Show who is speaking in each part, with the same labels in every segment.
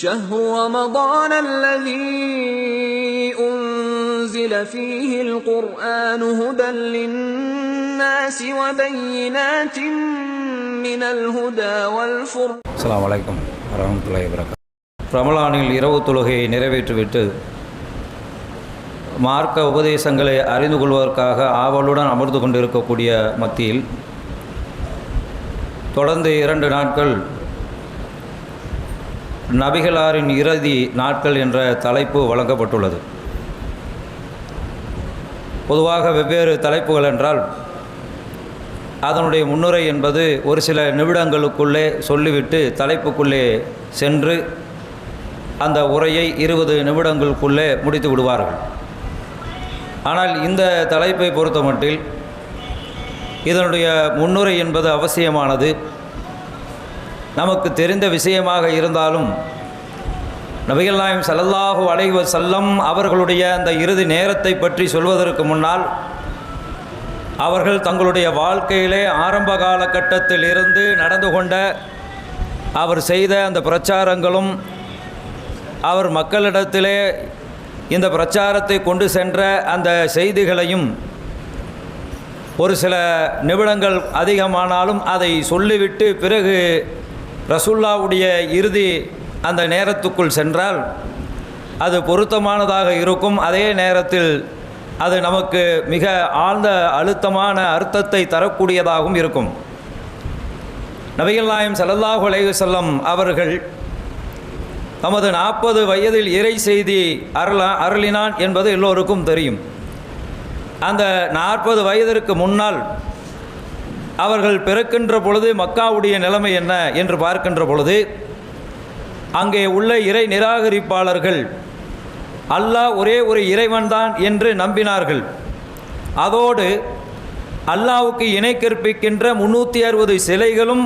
Speaker 1: شهر رمضان الذي أنزل فيه القرآن هدى للناس وبينات من الهدى والفرقان
Speaker 2: அஸ்ஸலாமு அலைக்கும் வரமத்துல்லாஹி வரகாத் ரமலானில் இரவு தொழுகையை நிறைவேற்றிவிட்டு மார்க்க உபதேசங்களை அறிந்து கொள்வதற்காக ஆவலுடன் அமர்ந்து கொண்டிருக்கக்கூடிய மத்தியில் தொடர்ந்து இரண்டு நாட்கள் நபிகளாரின் இறுதி நாட்கள் என்ற தலைப்பு வழங்கப்பட்டுள்ளது. பொதுவாக வெவ்வேறு தலைப்புகள் என்றால் அதனுடைய முன்னுரை என்பது ஒரு சில நிமிடங்களுக்குள்ளே சொல்லிவிட்டு தலைப்புக்குள்ளே சென்று அந்த உரையை இருபது நிமிடங்களுக்குள்ளே முடித்து விடுவார்கள். ஆனால் இந்த தலைப்பை பொறுத்தமட்டில் இதனுடைய முன்னுரை என்பது அவசியமானது. நமக்கு தெரிந்த விஷயமாக இருந்தாலும் நபிகள் நாயம் சல்லல்லாஹு அலைவ செல்லம் அவர்களுடைய அந்த இறுதி நேரத்தை பற்றி சொல்வதற்கு முன்னால் அவர்கள் தங்களுடைய வாழ்க்கையிலே ஆரம்ப காலகட்டத்தில் இருந்து நடந்து கொண்ட அவர் செய்த அந்த பிரச்சாரங்களும் அவர் மக்களிடத்திலே இந்த பிரச்சாரத்தை கொண்டு சென்ற அந்த செய்திகளையும் ஒரு சில நிமிடங்கள் அதிகமானாலும் அதை சொல்லிவிட்டு பிறகு ரசுல்லாவுடைய இறுதி அந்த நேரத்துக்குள் சென்றால் அது பொருத்தமானதாக இருக்கும். அதே நேரத்தில் அது நமக்கு மிக ஆழ்ந்த அழுத்தமான அர்த்தத்தை தரக்கூடியதாகவும் இருக்கும். நபிகள் நாயம் ஸல்லல்லாஹு அவர்கள் தமது நாற்பது வயதில் இறை செய்தி அருளா அருளினான் என்பது எல்லோருக்கும் தெரியும். அந்த நாற்பது வயதிற்கு முன்னால் அவர்கள் பிறக்கின்ற பொழுது மக்காவுடைய நிலைமை என்ன என்று பார்க்கின்ற பொழுது அங்கே உள்ள இறை நிராகரிப்பாளர்கள் அல்லாஹ் ஒரே ஒரு இறைவன்தான் என்று நம்பினார்கள். அதோடு அல்லாவுக்கு இணை கற்பிக்கின்ற முன்னூற்றி அறுபது சிலைகளும்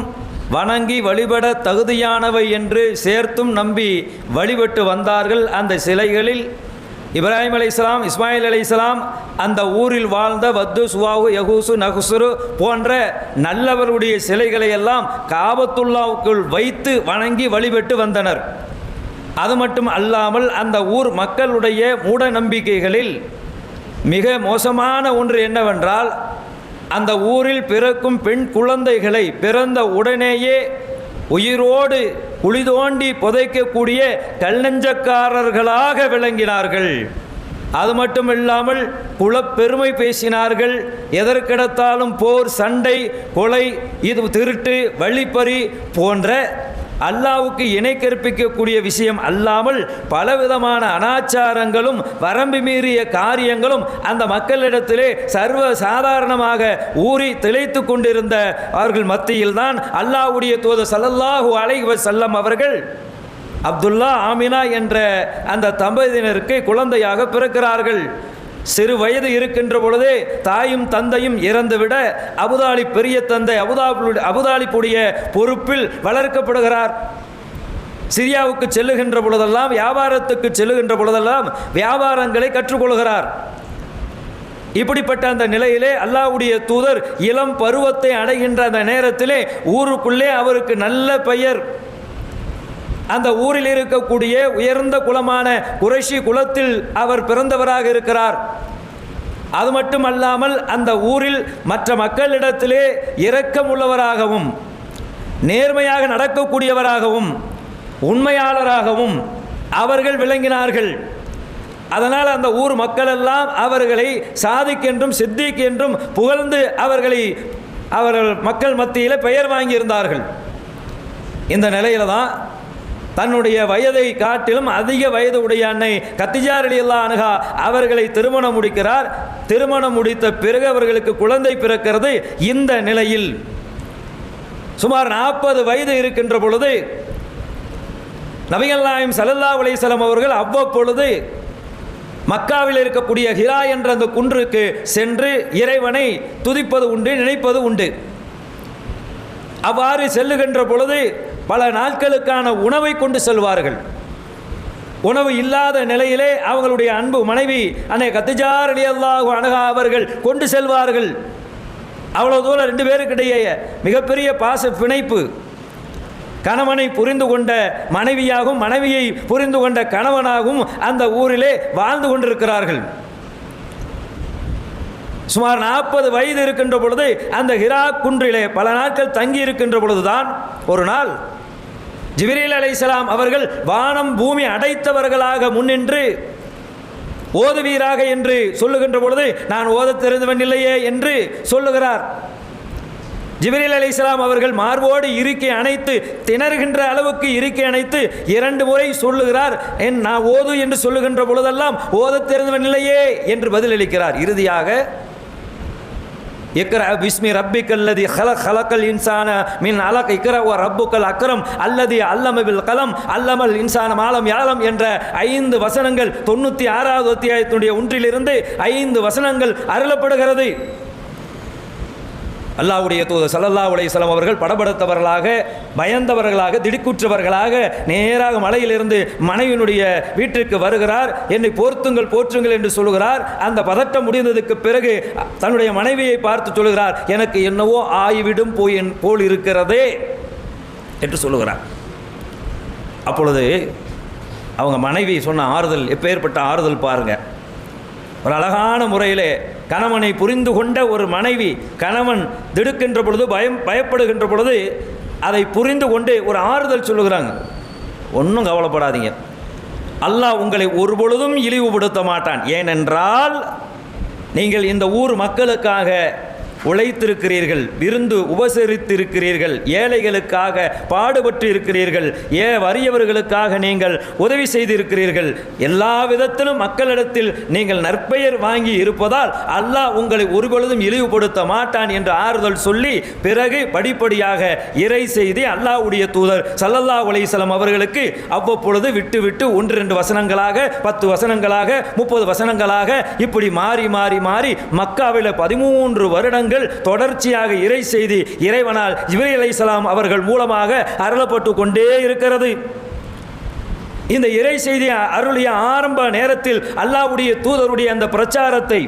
Speaker 2: வணங்கி வழிபட தகுதியானவை என்று சேர்த்தும் நம்பி வழிபட்டு வந்தார்கள். அந்த சிலைகளில் இப்ராஹிம் அலைஹிஸ்ஸலாம் இஸ்மாயில் அலைஹிஸ்ஸலாம் அந்த ஊரில் வாழ்ந்த வத்து சுவாவு யகூசு நகுசுரு போன்ற நல்லவருடைய சிலைகளை எல்லாம் காபத்துல்லாவுக்குள் வைத்து வணங்கி வழிபட்டு வந்தனர். அது மட்டும் அல்லாமல் அந்த ஊர் மக்களுடைய மூட நம்பிக்கைகளில் மிக மோசமான ஒன்று என்னவென்றால் அந்த ஊரில் பிறக்கும் பெண் குழந்தைகளை பிறந்த உடனேயே உயிரோடு குழி தோண்டி புதைக்கக்கூடிய கல்லஞ்சக்காரர்களாக விளங்கினார்கள். அது மட்டும் இல்லாமல் குலப்பெருமை பேசினார்கள். எதற்கிடத்தாலும் போர் சண்டை கொலை இது திருட்டு வழிப்பறி போன்ற அல்லாவுக்கு இணை கற்பிக்கக்கூடிய விஷயம் அல்லாமல் பலவிதமான அனாச்சாரங்களும் வரம்பு மீறிய காரியங்களும் அந்த மக்களிடத்திலே சர்வ சாதாரணமாக ஊறி திளைத்து கொண்டிருந்த அவர்கள் மத்தியில்தான் அல்லாவுடைய தூத சல்லல்லாஹு அலைஹி செல்லம் அவர்கள் அப்துல்லா ஆமினா என்ற அந்த தம்பதியினருக்கு குழந்தையாக பிறக்கிறார்கள். சிறு வயது இருக்கின்ற பொழுதே தாயும் தந்தையும் இறந்துவிட அபுதாலி பெரிய தந்தை அபுதாபுடைய அபுதாலிப்புடைய பொறுப்பில் வளர்க்கப்படுகிறார். சிரியாவுக்கு செல்லுகின்ற பொழுதெல்லாம் வியாபாரத்துக்கு செல்லுகின்ற பொழுதெல்லாம் வியாபாரங்களை கற்றுக்கொள்கிறார். இப்படிப்பட்ட அந்த நிலையிலே அல்லாவுடைய தூதர் இளம் பருவத்தை அடைகின்ற அந்த நேரத்திலே ஊருக்குள்ளே அவருக்கு நல்ல பெயர். அந்த ஊரில் இருக்கக்கூடிய உயர்ந்த குலமான குறைஷி குலத்தில் அவர் பிறந்தவராக இருக்கிறார். அது மட்டுமல்லாமல் அந்த ஊரில் மற்ற மக்களிடத்திலே இரக்கம் உள்ளவராகவும் நேர்மையாக நடக்கக்கூடியவராகவும் உண்மையாளராகவும் அவர்கள் விளங்கினார்கள். அதனால் அந்த ஊர் மக்களெல்லாம் அவர்களை சாதிக் என்றும் சித்திக் என்றும் புகழ்ந்து அவர்களை அவர்கள் மக்கள் மத்தியில் பெயர் வாங்கியிருந்தார்கள். இந்த நிலையில தான் தன்னுடைய வயதை காட்டிலும் அதிக வயது உடைய அன்னை கத்திஜார் அலியல்லா அணுகா அவர்களை திருமணம் முடிக்கிறார். திருமணம் முடித்த பிறகு அவர்களுக்கு குழந்தை பிறக்கிறது இந்த நிலையில். சுமார் நாற்பது வயது இருக்கின்ற பொழுது நபிகள் நாயம் சல்லல்லா அலிசலம் அவர்கள் அவ்வப்பொழுது மக்காவில் இருக்கக்கூடிய ஹிரா என்ற அந்த குன்றுக்கு சென்று இறைவனை துதிப்பது உண்டு நினைப்பது உண்டு. அவ்வாறு செல்லுகின்ற பொழுது பல நாட்களுக்கான உணவை கொண்டு செல்வார்கள். உணவு இல்லாத நிலையிலே அவங்களுடைய அன்பு மனைவி அன்னை கத்துஜார் அலி அல்லாஹு அணுகா அவர்கள் கொண்டு செல்வார்கள். அவ்வளோ தூரம் ரெண்டு பேருக்கிடையே மிகப்பெரிய பாச பிணைப்பு. கணவனை புரிந்து கொண்ட மனைவியாகவும் மனைவியை புரிந்து கொண்ட கணவனாகவும் அந்த ஊரிலே வாழ்ந்து கொண்டிருக்கிறார்கள். சுமார் நாற்பது வயது இருக்கின்ற பொழுது அந்த ஹிரா குன்றிலே பல நாட்கள் தங்கி இருக்கின்ற பொழுதுதான் ஒரு நாள் ஜிபிரீல் அலைசலாம் அவர்கள் வானம் பூமி அடைத்தவர்களாக முன்னின்று ஓதுவீராக என்று சொல்லுகின்ற பொழுது நான் ஓத தெரிந்தவன் இல்லையே என்று சொல்லுகிறார். ஜிப்ரீல் அலிஸ்லாம் அவர்கள் மார்போடு இருக்கை அணைத்து திணறுகின்ற அளவுக்கு இருக்கை அணைத்து இரண்டு முறை சொல்லுகிறார். என் நான் ஓது என்று சொல்லுகின்ற பொழுதெல்லாம் ஓத தெரிந்தவன் இல்லையே என்று பதிலளிக்கிறார். இறுதியாக இக்ரா பிஸ்மி ரப்பிக்கல்லதி ஹலக் ஹலக்கல் இன்சான மின் அலக் இக்ரா ஓ ரப்புக்கல் அக்ரம் அல்லதி அல்லமபில் கலம் அல்லமல் இன்சான மாலம் யாலம் என்ற ஐந்து வசனங்கள் தொண்ணூற்றி ஆறாவது அத்தியாயத்தினுடைய ஒன்றிலிருந்து ஐந்து வசனங்கள் அருளப்படுகிறது. அல்லாவுடைய தூதர் சல்லல்லா அலைஹி அவர்கள் படபடுத்தவர்களாக பயந்தவர்களாக திடுக்குற்றவர்களாக நேராக மலையிலிருந்து மனைவியினுடைய வீட்டிற்கு வருகிறார். என்னை போர்த்துங்கள் போற்றுங்கள் என்று சொல்லுகிறார். அந்த பதட்டம் முடிந்ததுக்கு பிறகு தன்னுடைய மனைவியை பார்த்து சொல்லுகிறார் எனக்கு என்னவோ ஆய்விடும் போய் போல் இருக்கிறதே என்று சொல்லுகிறார். அப்பொழுது அவங்க மனைவி சொன்ன ஆறுதல் எப்பேற்பட்ட ஆறுதல் பாருங்கள் ஒரு அழகான முறையிலே கணவனை புரிந்து கொண்ட ஒரு மனைவி கணவன் திடுக்கின்ற பொழுது பயம் பயப்படுகின்ற பொழுது அதை புரிந்து கொண்டு ஒரு ஆறுதல் சொல்லுகிறாங்க. ஒன்றும் கவலைப்படாதீங்க. அல்லாஹ் உங்களை ஒரு பொழுதும் இழிவுபடுத்த மாட்டான். ஏனென்றால் நீங்கள் இந்த ஊர் மக்களுக்காக உழைத்திருக்கிறீர்கள் விருந்து உபசரித்திருக்கிறீர்கள் ஏழைகளுக்காக பாடுபட்டு இருக்கிறீர்கள் ஏ வறியவர்களுக்காக நீங்கள் உதவி செய்திருக்கிறீர்கள்? எல்லா விதத்திலும் மக்களிடத்தில் நீங்கள் நற்பெயர் வாங்கி இருப்பதால் அல்லாஹ் உங்களை ஒருபொழுதும் இழிவுபடுத்த மாட்டான் என்று ஆறுதல் சொல்லி பிறகு படிப்படியாக இறை செய்தி அல்லாஹ்வுடைய தூதர் சல்லல்லா அலைஹிஸ்ஸலாம் அவர்களுக்கு அவ்வப்பொழுது விட்டு விட்டு ஒன்று ரெண்டு வசனங்களாக பத்து வசனங்களாக முப்பது வசனங்களாக இப்படி மாறி மாறி மாறி மக்காவில் பதிமூன்று வருடங்கள் தொடர்ச்சியாக இறை செய்தி இறைவனால் ஜிப்ரீல் அலைசலாம் அவர்கள் மூலமாக அருளப்பட்டு கொண்டே இருக்கிறது. இந்த இறை செய்தி அருளிய ஆரம்ப நேரத்தில் அல்லாவுடைய தூதருடைய அந்த பிரச்சாரத்தை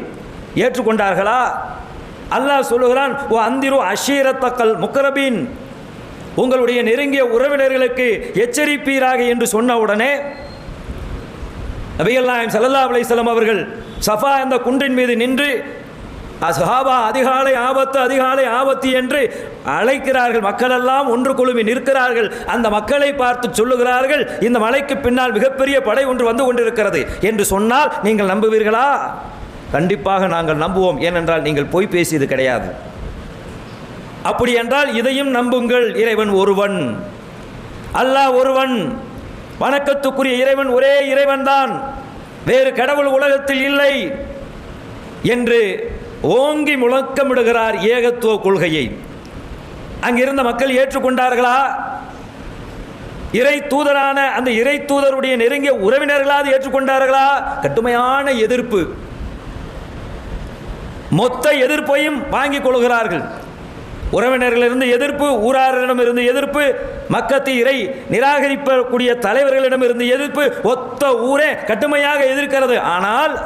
Speaker 2: ஏற்றுக்கொண்டார்களா? அல்லாஹ் சொல்லுகிறான் ஓ அந்திரு அஷீரத்தக்கல் முக்கரபின் உங்களுடைய நெருங்கிய உறவினர்களுக்கு எச்சரிப்பீராக என்று சொன்ன உடனே நபிகள் நாயம் சல்லல்லா அலைஹிஸ்ஸலாம் அவர்கள் சஃபா அந்த குன்றின் மீது நின்று அஸ்ஹாபா அதிகாலை ஆபத்து அதிகாலை ஆபத்து என்று அழைக்கிறார்கள். மக்களெல்லாம் ஒன்று குழுமி நிற்கிறார்கள். அந்த மக்களை பார்த்து சொல்லுகிறார்கள் இந்த மலைக்கு பின்னால் மிகப்பெரிய படை ஒன்று வந்து கொண்டிருக்கிறது என்று சொன்னால் நீங்கள் நம்புவீர்களா? கண்டிப்பாக நாங்கள் நம்புவோம். ஏனென்றால் நீங்கள் பொய் பேசியது கிடையாது. அப்படி என்றால் இதையும் நம்புங்கள் இறைவன் ஒருவன். அல்லாஹ் ஒருவன். வணக்கத்துக்குரிய இறைவன் ஒரே இறைவன்தான். வேறு கடவுள் உலகத்தில் இல்லை என்று ஓங்கி முழக்கமிடுகிறார் ஏகத்துவ கொள்கையை. அங்கிருந்த மக்கள் ஏற்றுக்கொண்டார்களா? இறை தூதரான அந்த இறை தூதருடைய நெருங்கிய உறவினர்களாவது ஏற்றுக்கொண்டார்களா? கடுமையான எதிர்ப்பு. மொத்த எதிர்ப்பையும் வாங்கிக் கொள்கிறார்கள். உறவினர்களிருந்து எதிர்ப்பு ஊராரிடம் இருந்து எதிர்ப்பு மக்கத்து இறை நிராகரிப்பக்கூடிய தலைவர்களிடம் இருந்து எதிர்ப்பு ஒத்த ஊரே கடுமையாக எதிர்க்கிறது. ஆனால்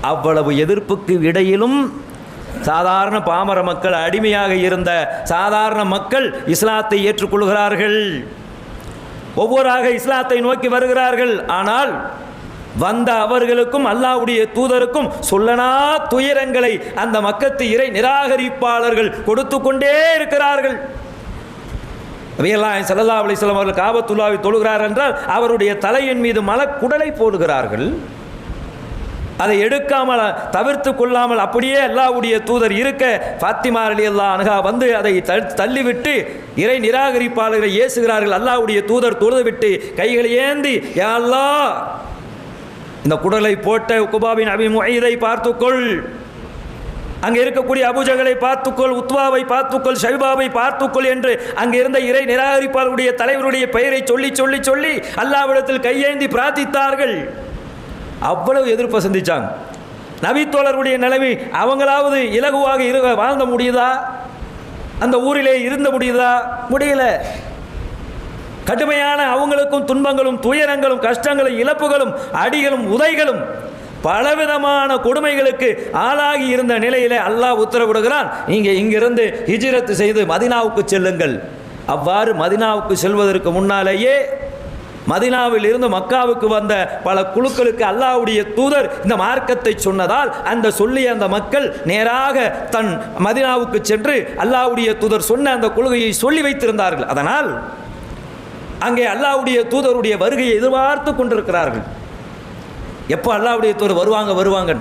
Speaker 2: அவ்வளவு எதிர்ப்புக்கு இடையிலும் சாதாரண பாமர மக்கள் அடிமையாக இருந்த சாதாரண மக்கள் இஸ்லாத்தை ஏற்றுக்கொள்கிறார்கள். ஒவ்வொருவராக இஸ்லாத்தை நோக்கி வருகிறார்கள். ஆனால் வந்த அவர்களுக்கும் அல்லாஹ்வுடைய தூதருக்கும் சொல்லனா துயரங்களை அந்த மக்கத்து இறை நிராகரிப்பாளர்கள் கொடுத்து கொண்டே இருக்கிறார்கள். அவையெல்லாம் சல்லா அலிஸ்லாம் அவர்கள் காபத்துல்லாவை தொழுகிறார் என்றால் அவருடைய தலையின் மீது மலக்குடலை போடுகிறார்கள். அதை எடுக்காமல் தவிர்த்து கொள்ளாமல் அப்படியே அல்லாவுடைய தூதர் இருக்க ஃபாத்திமா அலி அல்லா அனுகா வந்து அதை தள்ளிவிட்டு இறை நிராகரிப்பாளர்களை ஏசுகிறார்கள். அல்லாவுடைய தூதர் தொழுதுவிட்டு கைகளை ஏந்தி யா அல்லாஹ் இந்த குடலை போட்ட குபாபின் அபி பார்த்துக்கொள். அங்கே இருக்கக்கூடிய அபுஜகளை பார்த்துக்கொள் உத்வாவை பார்த்துக்கொள் ஷைபாவை பார்த்துக்கொள் என்று அங்கே இருந்த இறை நிராகரிப்பாளருடைய தலைவருடைய பெயரை சொல்லி சொல்லி சொல்லி அல்லாவிடத்தில் கையேந்தி பிரார்த்தித்தார்கள். அவ்வளவு எதிர்ப்பை சந்திச்சாங்க. நபித்தோழருடைய நிலைமை அவங்களாவது இலகுவாக இரு வாழ்ந்த முடியுதா? அந்த ஊரிலே இருந்த முடியுதா? முடியல. கடுமையான அவங்களுக்கும் துன்பங்களும் துயரங்களும் கஷ்டங்களும் இழப்புகளும் அடிகளும் உதைகளும் பலவிதமான கொடுமைகளுக்கு ஆளாகி இருந்த நிலையிலே அல்லாஹ் உத்தரவிடுகிறான். இங்கே இங்கிருந்து ஹிஜிரத்து செய்து மதினாவுக்கு செல்லுங்கள். அவ்வாறு மதினாவுக்கு செல்வதற்கு முன்னாலேயே மதினாவில் இருந்து மக்காவுக்கு வந்த பல குழுக்களுக்கு அல்லாஹ்வுடைய தூதர் இந்த மார்க்கத்தை சொன்னதால் அந்த சொல்லிய அந்த மக்கள் நேராக தன் மதினாவுக்கு சென்று அல்லாஹ்வுடைய தூதர் சொன்ன அந்த கொள்கையை சொல்லி வைத்திருந்தார்கள். அதனால் அங்கே அல்லாஹ்வுடைய தூதருடைய வருகையை எதிர்பார்த்து கொண்டிருக்கிறார்கள். எப்போ அல்லாவுடைய தூதர் வருவாங்க வருவாங்க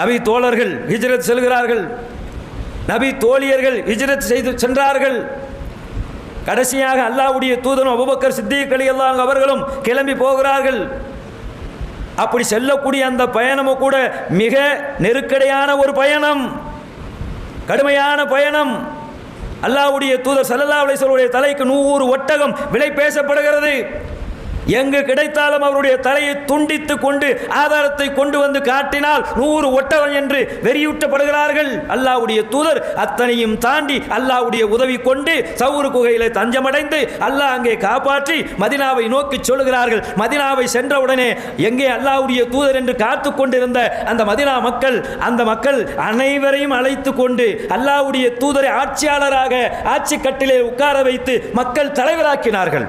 Speaker 2: நபி தோழர்கள் ஹிஜ்ரத் செல்கிறார்கள். நபி தோழியர்கள் ஹிஜ்ரத் செய்து சென்றார்கள். கடைசியாக அல்லாவுடைய தூதரும் அபுபக்கர் சித்திக் அலியல்லாஹ் அவர்களும் கிளம்பி போகிறார்கள். அப்படி செல்லக்கூடிய அந்த பயணமும் கூட மிக நெருக்கடியான ஒரு பயணம். கடுமையான பயணம். அல்லாஹ்வுடைய தூதர் சல்லல்லா அலைஹி தலைக்கு நூறு ஒட்டகம் விலை பேசப்படுகிறது. எங்கு கிடைத்தாலும் அவருடைய தலையை துண்டித்து கொண்டு ஆதாரத்தை கொண்டு வந்து காட்டினால் நூறு ஒட்டவன் என்று வெறியூட்டப்படுகிறார்கள். அல்லாவுடைய தூதர் அத்தனையும் தாண்டி அல்லாவுடைய உதவி கொண்டு சவுறு குகையிலே தஞ்சமடைந்து அல்லாஹ் அங்கே காப்பாற்றி மதினாவை நோக்கி சொல்லுகிறார்கள். மதினாவை சென்றவுடனே எங்கே அல்லாவுடைய தூதர் என்று காத்து கொண்டிருந்த அந்த மதினா மக்கள் அந்த மக்கள் அனைவரையும் அழைத்து கொண்டு அல்லாவுடைய தூதரை ஆட்சியாளராக ஆட்சி கட்டிலே உட்கார வைத்து மக்கள் தலைவராக்கினார்கள்.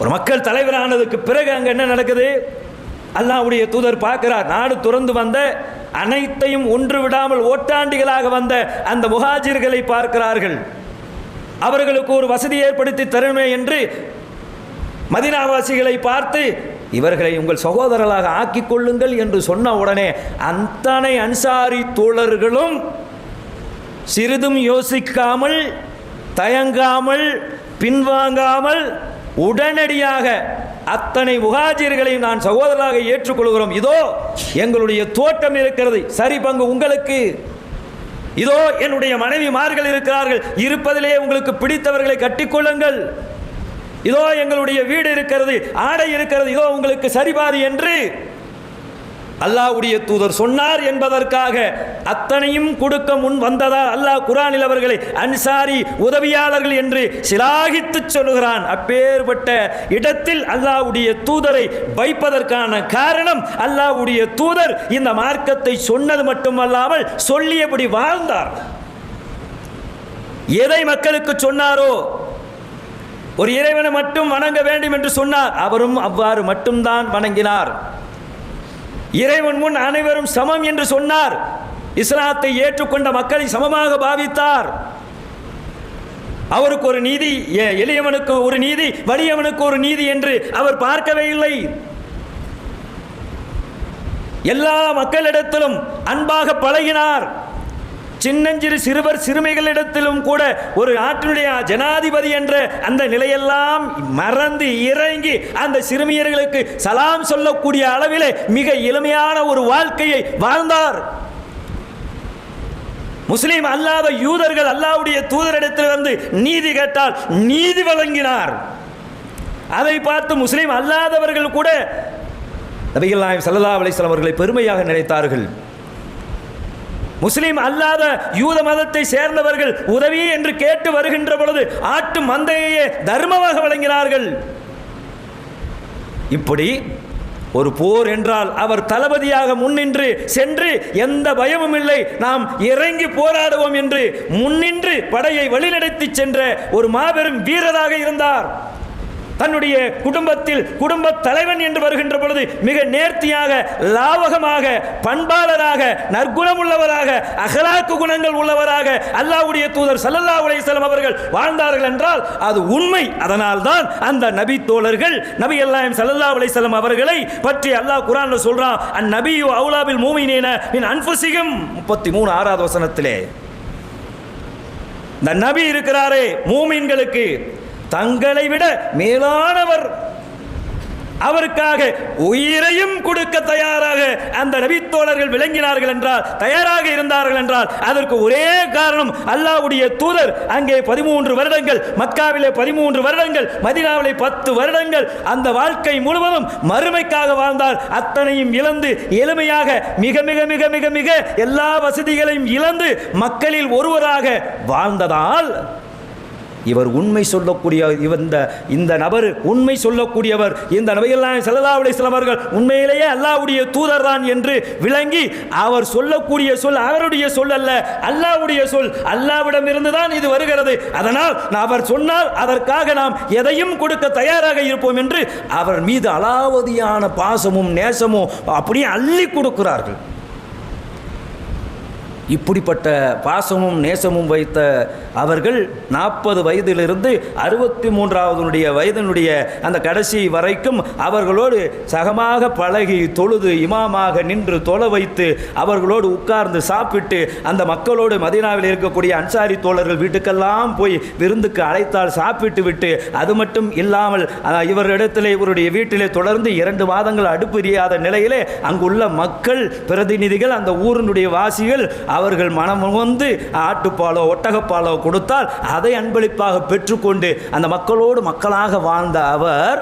Speaker 2: ஒரு மக்கள் தலைவரானதுக்கு பிறகு அங்கே என்ன நடக்குது? அல்லாவுடைய தூதர் பார்க்கிறார். நாடு துறந்து வந்த அனைத்தையும் ஒன்று விடாமல் ஓட்டாண்டிகளாக வந்த அந்த முகாஜிர்களை பார்க்கிறார்கள். அவர்களுக்கு ஒரு வசதி ஏற்படுத்தி தருமே என்று மதினாவாசிகளை பார்த்து இவர்களை உங்கள் சகோதரர்களாக ஆக்கிக் கொள்ளுங்கள் என்று சொன்ன உடனே அத்தனை அன்சாரி தோழர்களும் சிறிதும் யோசிக்காமல் தயங்காமல் பின்வாங்காமல் உடனடியாக அத்தனை முகாஜிர்களையும் நான் சகோதரராக ஏற்றுக்கொள்கிறோம். இதோ எங்களுடைய தோட்டம் இருக்கிறது. சரி பங்கு உங்களுக்கு. இதோ என்னுடைய மனைவிமார்கள் இருக்கிறார்கள். இருப்பதிலே உங்களுக்கு பிடித்தவர்களை கட்டிக்கொள்ளுங்கள். இதோ எங்களுடைய வீடு இருக்கிறது ஆடை இருக்கிறது. இதோ உங்களுக்கு சரிபாதி என்று அல்லாஹ்வுடைய தூதர் சொன்னார் என்பதற்காக அத்தனையும் கொடுக்க முன் வந்ததால் அல்லாஹ் குரானில் அவர்களை அன்சாரி உதவியாளர்கள் என்று சிலாகித்து சொல்லுகிறான். அப்பேற்பட்ட இடத்தில் அல்லாஹ்வுடைய தூதரை வைப்பதற்கான காரணம் அல்லாஹ்வுடைய தூதர் இந்த மார்க்கத்தை சொன்னது மட்டுமல்லாமல் சொல்லியபடி வாழ்ந்தார். எதை மக்களுக்கு சொன்னாரோ ஒரு இறைவனை மட்டும் வணங்க வேண்டும் என்று சொன்னார். அவரும் அவ்வாறு மட்டும்தான் வணங்கினார். இறைவன் முன் அனைவரும் சமம் என்று சொன்னார். இஸ்லாத்தை ஏற்றுக்கொண்ட மக்களை சமமாக பாவித்தார். அவருக்கு ஒரு நீதி எளியவனுக்கு ஒரு நீதி வலியவனுக்கு ஒரு நீதி என்று அவர் பார்க்கவே இல்லை. எல்லா மக்களிடத்திலும் அன்பாக பழகினார். சின்னஞ்சிறு சிறுவர் சிறுமிகளிடத்திலும் கூட ஒரு நாட்டினுடைய ஜனாதிபதி என்ற அந்த நிலையெல்லாம் மறந்து இறங்கி அந்த சிறுமியர்களுக்கு சலாம் சொல்லக்கூடிய அளவிலே மிக எளிமையான ஒரு வாழ்க்கையை வாழ்ந்தார். முஸ்லீம் அல்லாத யூதர்கள் அல்லாவுடைய தூதரிடத்தில் வந்து நீதி கேட்டால் நீதி வழங்கினார். அதை பார்த்து முஸ்லீம் அல்லாதவர்கள் கூட நபிகள் நாயம் சல்லா அலிஸ்லாம் அவர்களை பெருமையாக நினைத்தார்கள். முஸ்லீம் அல்லாத யூத மதத்தை சேர்ந்தவர்கள் உதவி என்று கேட்டு வருகின்ற பொழுது ஆட்டு மந்தையே தர்மமாக வழங்கினார்கள். இப்படி ஒரு போர் என்றால் அவர் தளபதியாக முன்னின்று சென்று எந்த பயமும் இல்லை நாம் இறங்கி போராடுவோம் என்று முன்னின்று படையை வழிநடத்தி சென்ற ஒரு மாபெரும் வீரராக இருந்தார். தன்னுடைய குடும்பத்தில் குடும்ப தலைவன் என்று வருகின்ற பொழுது மிக நேர்த்தியாக லாவகமாக பண்பாளராக நற்குணமுள்ளவராக அகலாக்கு குணங்கள் உள்ளவராக அல்லாவுடைய தூதர் சல்லல்லா உலேசலம் அவர்கள் வாழ்ந்தார்கள் என்றால் அது உண்மை. அதனால் தான் அந்த நபி தோழர்கள் நபி அல்லாஹ் சல்லல்லா உலேசலம் அவர்களை பற்றி அல்லாஹ் குரான் சொல்றான் அன் நபியு அவுலாபில் மூமினீன மின் அன்ஃபுசிகும் 33 ஆறாவது வசனத்திலே இந்த நபி இருக்கிறாரே மூமின்களுக்கு தங்களை விட மேலானவர். அவருக்காக உயிரையும் கொடுக்க தயாராக அந்த நபித்தோழர்கள் விளங்கினார்கள் என்றால் தயாராக இருந்தார்கள் என்றால் அதற்கு ஒரே காரணம் அல்லாஹ்வுடைய தூதர். அங்கே பதிமூன்று வருடங்கள் மக்காவிலே பதிமூன்று வருடங்கள் மதினாவிலே பத்து வருடங்கள் அந்த வாழ்க்கை முழுவதும் மறுமைக்காக வாழ்ந்தால் அத்தனையும் இழந்து எளிமையாக மிக மிக மிக மிக மிக எல்லா வசதிகளையும் இழந்து மக்களில் ஒருவராக வாழ்ந்ததால் இவர் உண்மை சொல்லக்கூடிய இவர் இந்த இந்த நபர் உண்மை சொல்லக்கூடியவர். இந்த நபையெல்லாம் சல்லா அலிஸ்லாம் அவர்கள் உண்மையிலேயே அல்லாவுடைய தூதர் தான் என்று விளங்கி அவர் சொல்லக்கூடிய சொல் அவருடைய சொல் அல்ல அல்லாஹ்வுடைய சொல். அல்லாவிடம் இருந்து தான் இது வருகிறது. அதனால் நான் அவர் சொன்னால் அதற்காக நாம் எதையும் கொடுக்க தயாராக இருப்போம் என்று அவர் மீது அலாவதியான பாசமும் நேசமும் அப்படியே அள்ளி கொடுக்கிறார்கள். இப்படிப்பட்ட பாசமும் நேசமும் வைத்த அவர்கள் நாற்பது வயதிலிருந்து அறுபத்தி மூன்றாவதுனுடைய வயதினுடைய அந்த கடைசி வரைக்கும் அவர்களோடு சகமாக பழகி தொழுது இமாமாக நின்று தொலை வைத்து அவர்களோடு உட்கார்ந்து சாப்பிட்டு அந்த மக்களோடு மதினாவில் இருக்கக்கூடிய அன்சாரி தோழர்கள் வீட்டுக்கெல்லாம் போய் விருந்துக்கு அழைத்தால் சாப்பிட்டு விட்டு அது மட்டும் இல்லாமல் இவரிடத்தில் இவரிடத்திலே இவருடைய வீட்டிலே தொடர்ந்து இரண்டு மாதங்கள் அடுப்பு எரியாத நிலையிலே அங்குள்ள மக்கள் பிரதிநிதிகள் அந்த ஊரினுடைய வாசிகள் அவர்கள் மனம் வந்து ஆட்டுப்பாலோ ஒட்டகப்பாலோ கொடுத்தால் அதை அன்பளிப்பாக பெற்றுக்கொண்டு அந்த மக்களோடு மக்களாக வாழ்ந்த அவர்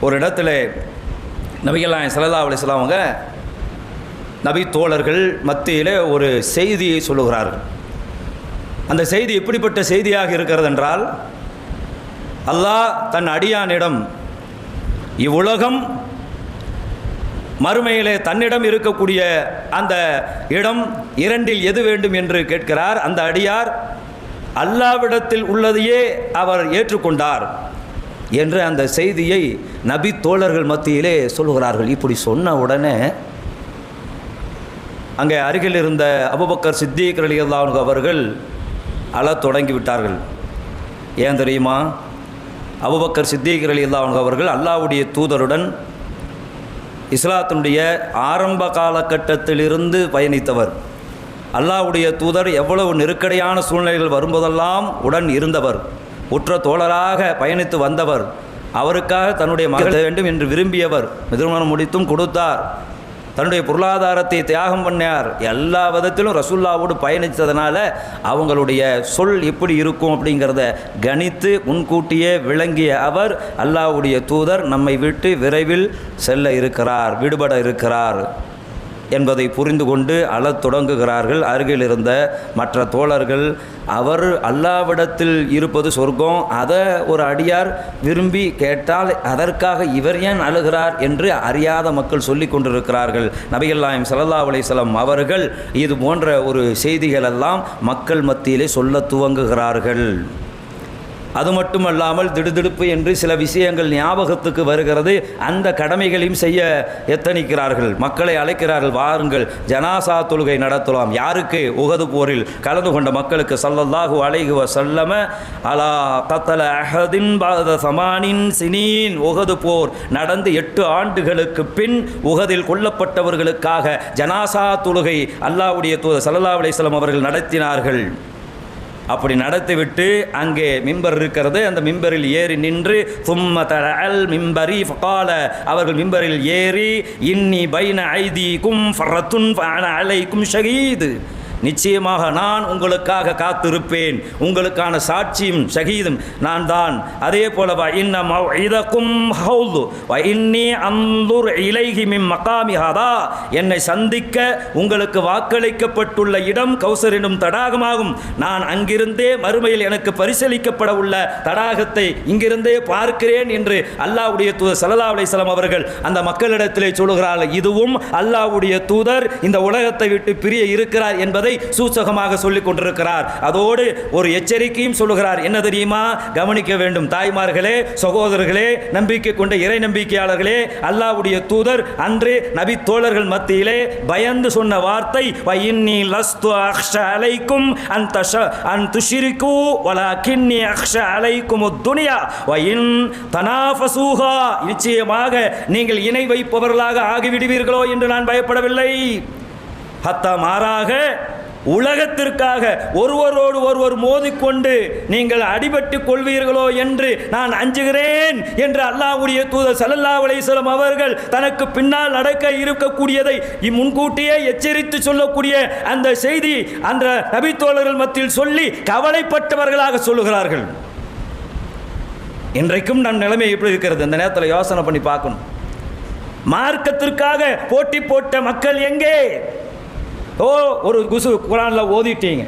Speaker 2: ஒரு இடத்துல நபிகள்லாம் சலதா அலிஸ்லாம் அவங்க நபி தோழர்கள் மத்தியில் ஒரு செய்தியை சொல்லுகிறார்கள். அந்த செய்தி எப்படிப்பட்ட செய்தியாக இருக்கிறது என்றால் அல்லாஹ் தன் அடியானிடம் இவ்வுலகம் மறுமையிலே தன்னிடம் இருக்கக்கூடிய அந்த இடம் இரண்டில் எது வேண்டும் என்று கேட்கிறார். அந்த அடியார் அல்லாவிடத்தில் உள்ளதையே அவர் ஏற்றுக்கொண்டார் என்று அந்த செய்தியை நபி தோழர்கள் மத்தியிலே சொல்லுகிறார்கள். இப்படி சொன்ன உடனே அங்கே அருகில் இருந்த அபுபக்கர் சித்திக் ரலியல்லாஹு அவர்கள் அழத் தொடங்கி விட்டார்கள். ஏன் தெரியுமா? அபுபக்கர் சித்திக் ரலியல்லாஹு அவர்கள் அல்லாவுடைய தூதருடன் இஸ்லாத்தினுடைய ஆரம்ப காலகட்டத்திலிருந்து பயணித்தவர். அல்லாவுடைய தூதர் எவ்வளவு நெருக்கடியான சூழ்நிலைகள் வரும்போதெல்லாம் உடன் இருந்தவர். உற்ற தோழராக பயணித்து வந்தவர். அவருக்காக தன்னுடைய மகள் வேண்டும் என்று விரும்பியவர். திருமணம் முடித்தும் கொடுத்தார். தன்னுடைய பொருளாதாரத்தை தியாகம் பண்ணார். எல்லா விதத்திலும் ரசுல்லாவோடு பயணித்ததுனால அவங்களுடைய சொல் எப்படி இருக்கும் அப்படிங்கிறத கணித்து முன்கூட்டியே விளங்கிய அவர் அல்லாஹ்வுடைய தூதர் நம்மை விட்டு விரைவில் செல்ல இருக்கிறார் விடுபட இருக்கிறார். என்பதை புரிந்து கொண்டு அழத் தொடங்குகிறார்கள். அருகில் இருந்த மற்ற தோழர்கள் அவர் அல்லாவிடத்தில் இருப்பது சொர்க்கம். அதை ஒரு அடியார் விரும்பி கேட்டால் அதற்காக இவர் ஏன் அழுகிறார் என்று அறியாத மக்கள் சொல்லி கொண்டிருக்கிறார்கள். நபிகள்லாயம் சல்லா அலிசலம் அவர்கள் இது போன்ற ஒரு செய்திகளெல்லாம் மக்கள் மத்தியிலே சொல்ல துவங்குகிறார்கள். அது மட்டுமல்லாமல் திடுதிடுப்பு என்று சில விஷயங்கள் ஞாபகத்துக்கு வருகிறது. அந்த கடமைகளையும் செய்ய எத்தனிக்கிறார்கள்? மக்களை அழைக்கிறார்கள். வாருங்கள் ஜனாசா தொழுகை நடத்தலாம். யாருக்கு? உகது போரில் கலந்து கொண்ட மக்களுக்கு சல்லல்லாஹு அழைகுவ வஸல்லம அலா தத்தல அஹதின் பாத சமானின் சினீன். உகது போர் நடந்து எட்டு ஆண்டுகளுக்கு பின் உகதில் கொல்லப்பட்டவர்களுக்காக ஜனாசா தொழுகை அல்லாவுடைய தூதர் ஸல்லல்லாஹு அலிஸ்லாம் அவர்கள் நடத்தினார்கள். அப்படி நடத்திவிட்டு அங்கே மிம்பர் இருக்கிறது. அந்த மிம்பரில் ஏறி நின்று சும்ம தல் மிம்பரி ஃபகால அவர்கள் மிம்பரில் ஏறி இன்னி பைன ஐதி கும் ஃபரத்துன் அலைக்கும் ஷகீது. நிச்சயமாக நான் உங்களுக்காக காத்திருப்பேன். உங்களுக்கான சாட்சியும் ஷகீதும் நான் தான் அதே போல வ இன்ன ஹவுது வ இன்னி அந்தூர் இலைஹி மின் என்னை சந்திக்க உங்களுக்கு வாக்களிக்கப்பட்டுள்ள இடம் கௌசரினும் தடாகமாகும். நான் அங்கிருந்தே மறுமையில் எனக்கு பரிசீலிக்கப்பட உள்ள தடாகத்தை இங்கிருந்தே பார்க்கிறேன் என்று அல்லாவுடைய தூதர் ஸல்லல்லாஹு அலிஸ்லாம் அவர்கள் அந்த மக்களிடத்திலே சொல்கிறார்கள் இதுவும் அல்லாஹ்வுடைய தூதர் இந்த உலகத்தை விட்டு பிரிய இருக்கிறார் என்பதை சூசகமாக சொல்லிக் கொண்டிருக்கிறார். அதோடு ஒரு எச்சரிக்கையும் சொல்லுகிறார். என்ன தெரியுமா? கவனிக்க வேண்டும். தாய்மார்களே சகோதரர்களே நம்பிக்கை கொண்ட இறை நம்பிக்கையாளர்களே அல்லாஹ்வுடைய தூதர் அன்று நபி தோழர்கள் மத்தியிலே பயந்து சொன்ன வார்த்தை வயின்னி லஸ்து அக்ஷ அலைக்கும் அன் தஷ அன் துஷிரிக்கு கிண்ணி அக்ஷ அலைக்கும் துனியா. வயின் தனாஃபசூஹா. நிச்சயமாக நீங்கள் இணை வைப்பவர்களாக ஆகிவிடுவீர்களோ என்று நான் பயப்படவில்லை. ஹத்தா மாறாக உலகத்திற்காக ஒருவரோடு ஒருவர் மோதிக்கொண்டு நீங்கள் அடிபட்டு கொள்வீர்களோ என்று நான் அஞ்சுகிறேன் என்று அல்லாஹ்வுடைய தூதர் சல்லல்லா அலைஹி அவர்கள் தனக்கு பின்னால் நடக்க இருக்கக்கூடியதை இ- முன்கூட்டியே எச்சரித்து சொல்லக்கூடிய அந்த செய்தி அந்த நபித்தோழர்கள் மத்தியில் சொல்லி கவலைப்பட்டவர்களாக சொல்லுகிறார்கள். இன்றைக்கும் நம் நிலைமை எப்படி இருக்கிறது? இந்த நேரத்தில் யோசனை பண்ணி பார்க்கணும். மார்க்கத்திற்காக போட்டி போட்ட மக்கள் எங்கே? ஓ ஒரு குசு குரானில் ஓதிட்டீங்க.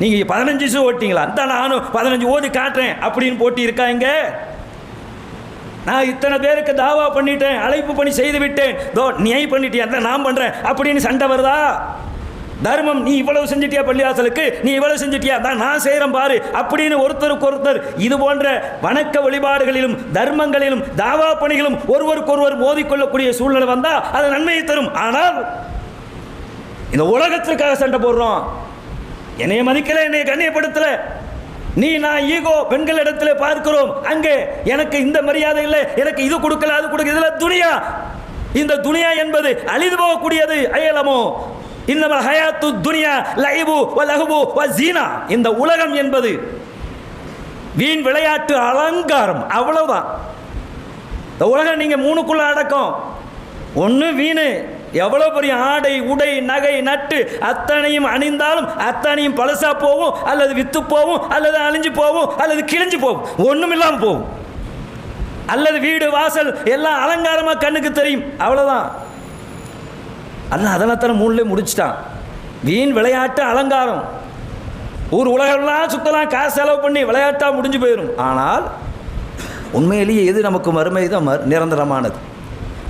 Speaker 2: நீங்கள் பதினஞ்சு சு ஓட்டிங்களா? அந்த நானும் பதினஞ்சு ஓதி காட்டுறேன் அப்படின்னு போட்டி இருக்கா நான் இத்தனை பேருக்கு தாவா பண்ணிட்டேன் அழைப்பு பண்ணி செய்து விட்டேன். தோ நீ பண்ணிட்டியா? அதான் நான் பண்ணுறேன் அப்படின்னு சண்டை வருதா? தர்மம் நீ இவ்வளவு செஞ்சிட்டியா பள்ளிவாசலுக்கு நீ இவ்வளவு செஞ்சிட்டியா? தான் நான் செய்கிறேன் பாரு அப்படின்னு ஒருத்தருக்கு ஒருத்தர் இது போன்ற வணக்க வழிபாடுகளிலும் தர்மங்களிலும் தாவா பணிகளும் ஒருவருக்கொருவர் மோதிக்கொள்ளக்கூடிய சூழ்நிலை வந்தால் அது நன்மையை தரும். ஆனால் இந்த உலகத்திற்காக சண்டை போடுறோம். என்னைய மதிக்கல என்னை கண்ணியப்படுத்தல. நீ நான் ஈகோ பெண்கள் இடத்துல பார்க்கிறோம். அங்கே எனக்கு இந்த மரியாதை இல்லை எனக்கு இது கொடுக்கல அது கொடுக்க இதில் துணியா இந்த துணியா என்பது அழிந்து போகக்கூடியது அயலமோ. இன்னமல் ஹயாத்து துனியா லைபு வ வ ஜீனா. இந்த உலகம் என்பது வீண் விளையாட்டு அலங்காரம் அவ்வளவுதான். இந்த உலகம் நீங்கள் மூணுக்குள்ள அடக்கம். ஒன்று வீணு எவ்வளோ பெரிய ஆடை உடை நகை நட்டு அத்தனையும் அணிந்தாலும் அத்தனையும் பழசா போகும் அல்லது வித்து போகும் அல்லது அழிஞ்சு போகும் அல்லது கிழிஞ்சு போகும். ஒன்றும் இல்லாமல் போகும். அல்லது வீடு வாசல் எல்லாம் அலங்காரமாக கண்ணுக்கு தெரியும். அவ்வளோதான் அல்ல அதனத்தனை மூணுலேயே முடிச்சிட்டான். வீண் விளையாட்டு அலங்காரம். ஊர் உலகம்லாம் சுத்தலாம் காசு செலவு பண்ணி விளையாட்டாக முடிஞ்சு போயிடும் ஆனால் உண்மையிலேயே எது நமக்கு மறுமை தான் மறு நிரந்தரமானது?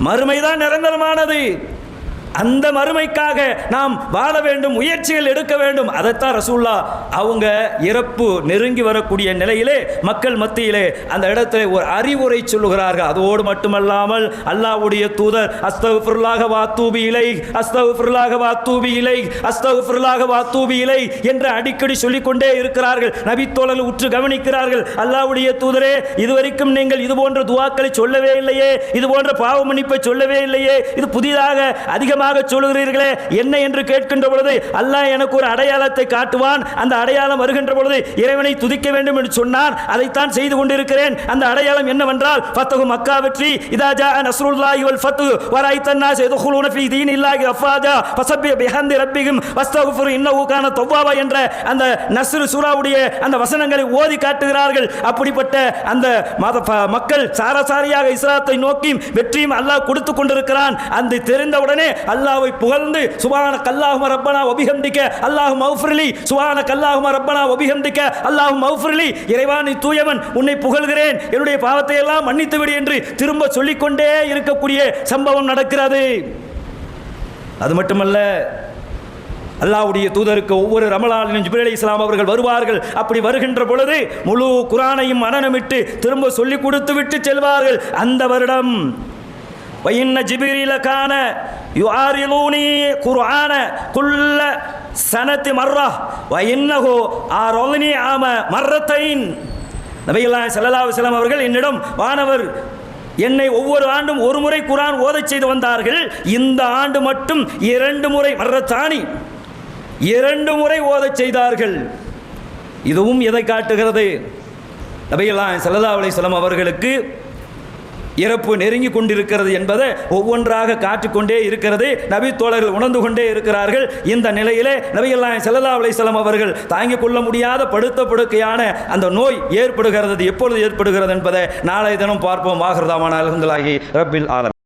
Speaker 2: மறுமை தான் நிரந்தரமானது. அந்த மறுமைக்காக நாம் வாழ வேண்டும் முயற்சிகள் எடுக்க வேண்டும். அதைத்தான் ரசூல்லா அவங்க இறப்பு நெருங்கி வரக்கூடிய நிலையிலே மக்கள் மத்தியிலே அந்த இடத்துல ஒரு அறிவுரை சொல்லுகிறார்கள். அதோடு மட்டுமல்லாமல் அல்லாவுடைய தூதர் அஸ்தகுஃபிருல்லாக வாத்தூபி இலை அஸ்தகுஃபிருல்லாக வாத்தூபி இலை அஸ்தகுஃபிருல்லாக வாத்தூபி இலை என்று அடிக்கடி சொல்லிக்கொண்டே இருக்கிறார்கள். நபித்தோழல் உற்று கவனிக்கிறார்கள். அல்லாவுடைய தூதரே இதுவரைக்கும் நீங்கள் இது போன்ற துவாக்களை சொல்லவே இல்லையே இது போன்ற பாவ மன்னிப்பை சொல்லவே இல்லையே இது புதிதாக அதிகமாக நன்றாக சொல்கிறீர்களே என்ன என்று கேட்கின்ற பொழுது அல்லாஹ் எனக்கு ஒரு அடையாளத்தை காட்டுவான். அந்த அடையாளம் வருகின்ற பொழுது இறைவனை துதிக்க வேண்டும் என்று சொன்னார். அதைத்தான் செய்து கொண்டிருக்கிறேன். அந்த அடையாளம் என்னவென்றால் ஃபத்தகு மக்கா வெற்றி. இதா நஸ்ருல்லாஹி வல் ஃபத்து வராய்த்தன் நாஸ் ஃபீ தீனில்லாஹி அஃபாஜா ஃபஸப்பி பிஹம்தி ரப்பிஹிம். வஸ்தகுஃபிரு இன்னஹு கான தவ்வாபா என்ற அந்த நஸ்ரு சூராவுடைய அந்த வசனங்களை ஓதி காட்டுகிறார்கள். அப்படிப்பட்ட அந்த மக்கள் சாரசாரியாக இஸ்லாத்தை நோக்கி வெற்றியும் அல்லாஹ் கொடுத்து கொண்டிருக்கிறான். அந்த தெரிந்தவுடனே அல்லாவை புகழ்ந்து சுபான கல்லாஹும ரப்பனா ஒபிஹம்திக்க அல்லாஹு மௌஃப்ரிலி சுபான கல்லாஹும ரப்பனா ஒபிகந்திக்க அல்லாஹு மௌஃப்ரிலி இறைவா நீ தூயவன் உன்னை புகழ்கிறேன். என்னுடைய பாவத்தை எல்லாம் மன்னித்து விடு என்று திரும்ப சொல்லிக்கொண்டே இருக்கக்கூடிய சம்பவம் நடக்கிறது. அது மட்டுமல்ல அல்லாவுடைய தூதருக்கு ஒவ்வொரு ரமலானிலும் ஜிபிர் அலி இஸ்லாம் அவர்கள் வருவார்கள். அப்படி வருகின்ற பொழுது முழு குரானையும் மனநமிட்டு திரும்ப சொல்லிக் கொடுத்து விட்டு செல்வார்கள். அந்த வருடம் வயின்ன ஜிபிரில கான யுஆரிலூனி குர்ஆன குல்ல சனத்தி மர்ரா வயின்னஹு ஆரோலினி ஆம மர்ரத்தைன் நபிகள்லாம் ஸல்லல்லாஹு அலைஹி அவர்கள் என்னிடம் வானவர் என்னை ஒவ்வொரு ஆண்டும் ஒரு முறை குரான் ஓதச் செய்து வந்தார்கள். இந்த ஆண்டு மட்டும் இரண்டு முறை மர்ரத்தானி. இரண்டு முறை ஓதச் செய்தார்கள். இதுவும் எதை காட்டுகிறது? நபிகள்லாம் ஸல்லல்லாஹு அலைஹி அவர்களுக்கு இறப்பு நெருங்கி கொண்டிருக்கிறது என்பதை ஒவ்வொன்றாக காட்டிக்கொண்டே இருக்கிறது. நபி தோழர்கள் உணர்ந்து கொண்டே இருக்கிறார்கள். இந்த நிலையிலே நபிகள்லாம் ஸல்லல்லாஹு அலைசலம் அவர்கள் தாங்கிக் கொள்ள முடியாத படுத்த படுக்கையான அந்த நோய் ஏற்படுகிறது எப்பொழுது ஏற்படுகிறது என்பதை நாளை தினம் பார்ப்போம். வாகிருதாமான அலகுங்களாகி ரப்பில் ஆலம்